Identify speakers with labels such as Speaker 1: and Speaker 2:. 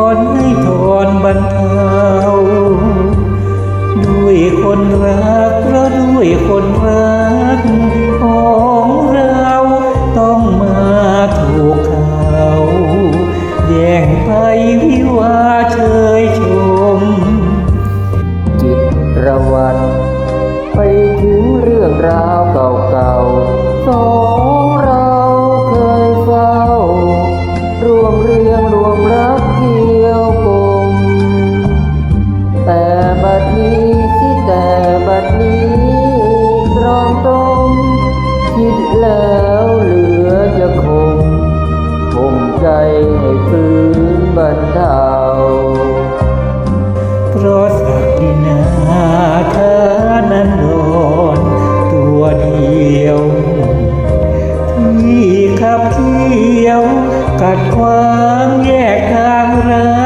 Speaker 1: อนให้ทอนบรรเทาด้วยคนรักและด้วยคนรัก แล้วเหลือจะคงคงใจให้ฟื้นบรรเทา
Speaker 2: เพราะสักดินาเธอนั้นโดนตัวเดียว ที่ขับเคี่ยว กัดขวางแยกทางรักเรา